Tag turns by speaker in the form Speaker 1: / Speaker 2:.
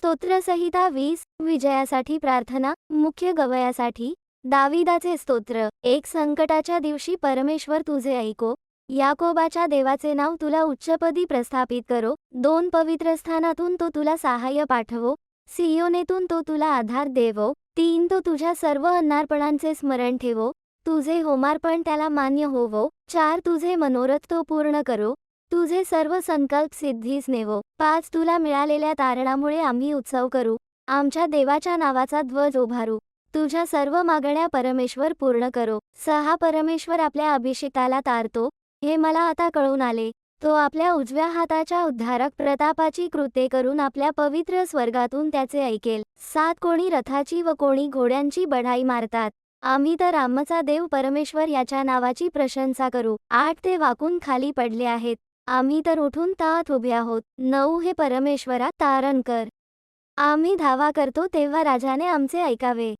Speaker 1: स्तोत्रसहिता वीस विजयासाठी प्रार्थना मुख्य गवयासाठी दाविदाचे स्तोत्र एक संकटाच्या दिवशी परमेश्वर तुझे ऐको याकोबाच्या देवाचे नाव तुला उच्चपदी प्रस्थापित करो दोन पवित्र स्थानातून तो तुला सहाय्य पाठवो सियोनेतून तो तुला आधार देवो तीन तो तुझ्या सर्व अन्नार्पणांचे स्मरण ठेवो तुझे होमार्पण त्याला मान्य होवो चार तुझे मनोरथ तो पूर्ण करो तुझे सर्व संकल्प सिद्धीस नेवो. पाच तुला मिळालेल्या तारणामुळे आम्ही उत्सव करू. आमच्या देवाच्या नावाचा ध्वज उभारू. तुझ्या सर्व मागण्या परमेश्वर पूर्ण करो. सहा परमेश्वर आपल्या अभिषेकाला तारतो. हे मला आता कळून आले. तो आपल्या उजव्या हाताच्या उद्धारक प्रतापाची कृत्ये करून आपल्या पवित्र स्वर्गातून त्याचे ऐकेल. सात कोणी रथाची व कोणी घोड्यांची बढाई मारतात. आम्ही तर आमचा देव परमेश्वर याच्या नावाची प्रशंसा करू. आठ ते वाकून खाली पडले आहेत. आम्ही तर उठून तात उभे आहोत. नऊ हे परमेश्वरा तारण कर. आम्ही धावा करतो तेव्हा राजाने आमचे ऐकावे.